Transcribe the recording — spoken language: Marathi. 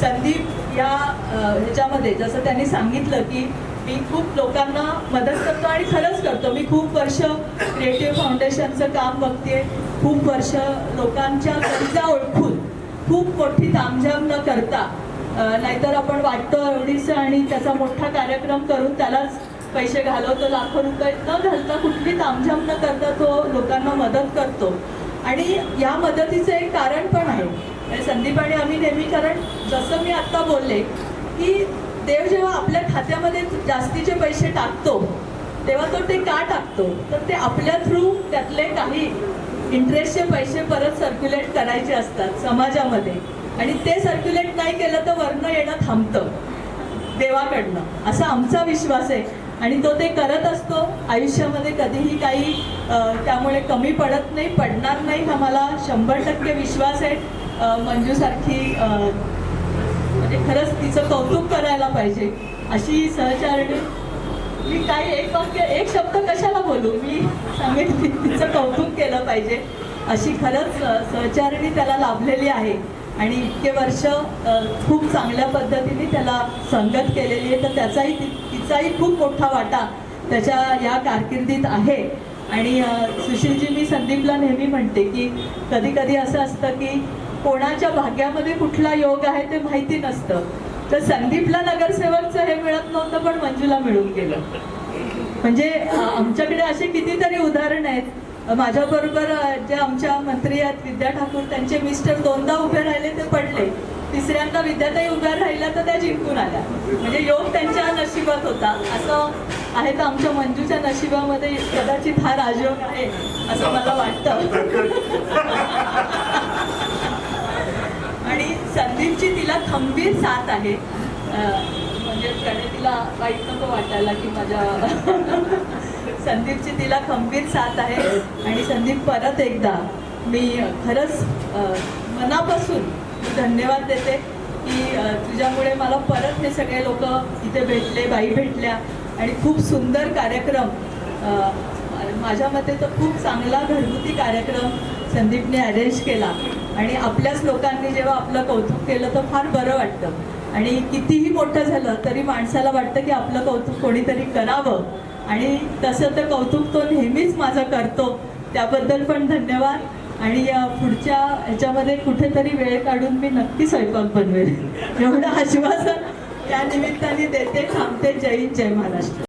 संदीप या ह्याच्यामध्ये जसं त्यांनी सांगितलं की मी खूप लोकांना मदत करतो आणि खरंच करतो. मी खूप वर्ष क्रिएटिव्ह फाउंडेशनचं काम बघते खूप वर्ष लोकांच्या गरजा ओळखून खूप मोठी तामझाम न करता नाहीतर आपण वाटतो एवढीच आणि त्याचा मोठा कार्यक्रम करून त्यालाच पैसे घालवतो लाखो रुपये न घालता कुठली तामझाम न करता तो लोकांना मदत करतो. आणि या मदतीचं एक कारण संदीप आणि आम्ही नेहमी कारण जसं मी आत्ता बोलले की देव जेव्हा आपल्या खात्यामध्ये जास्तीचे पैसे टाकतो तेव्हा तो ते का टाकतो? तर ते आपल्या थ्रू त्यातले काही इंटरेस्टचे पैसे परत सर्क्युलेट करायचे असतात समाजामध्ये. आणि ते सर्क्युलेट नाही केलं तर वर्ण येणं थांबतं देवाकडनं. असा आमचा विश्वास आहे. आणि तो ते करत असतो. आयुष्यामध्ये कधीही काही त्यामुळे कमी पडत नाही पडणार नाही हा मला शंभर टक्के विश्वास आहे. मंजूसारखी म्हणजे खरंच तिचं कौतुक करायला पाहिजे. अशी सहचारणी. मी काही एक वाक्य एक शब्द कशाला बोलू? मी सांगेन की तिचं कौतुक केलं पाहिजे. अशी खरंच सहचारणी सहचारिणी त्याला लाभलेली आहे. आणि इतके वर्ष खूप चांगल्या पद्धतीने त्याला संगत केलेली आहे. तर त्याचाही तिचाही खूप मोठा वाटा त्याच्या या कारकिर्दीत आहे. आणि सुशीलजी मी संदीपला नेहमी म्हणते की कधी कधी असं असतं की कोणाच्या भाग्यामध्ये कुठला योग आहे ते माहिती नसतं. तर संदीपला नगरसेवकचं हे मिळत नव्हतं पण मंजूला मिळून गेलं. म्हणजे आमच्याकडे असे कितीतरी उदाहरण आहेत. माझ्या बरोबर जे आमच्या मंत्री आहेत विद्या ठाकूर त्यांचे मिस्टर दोनदा उभे राहिले ते पडले. तिसऱ्यांदा विद्याताई उभ्या राहिल्या तर त्या जिंकून आल्या. म्हणजे योग त्यांच्या नशिबात होता. असं आहे तर आमच्या मंजूच्या नशिबामध्ये कदाचित हा राजयोग आहे असं मला वाटतं आणि संदीपची तिला खंबीर साथ आहे. अं, म्हणजे प्रणितीला वाईट नको वाटायला की माझ्या संदीपची तिला खंबीर साथ आहे. आणि संदीप परत एकदा मी खरंच मनापासून मनापासून धन्यवाद देते की तुझ्यामुळे मला परत हे सगळे लोक इथे भेटले बाई भेटल्या. आणि खूप सुंदर कार्यक्रम माझ्या मते तर खूप चांगला घरगुती कार्यक्रम संदीपने अरेंज केला. आणि आपल्याच लोकांनी जेव्हा आपलं कौतुक केलं तर फार बरं वाटतं. आणि कितीही मोठं झालं तरी माणसाला वाटतं की आपलं कौतुक कोणीतरी करावं. आणि तसं तर कौतुक तो नेहमीच माझं करतो. त्याबद्दल पण धन्यवाद. आणि पुढच्या ह्याच्यामध्ये कुठेतरी वेळ काढून मी नक्की स्वयंपाक बनवेल. एवढं आश्वासन या निमित्ताने देते. थांबते. जय हिंद, जय महाराष्ट्र.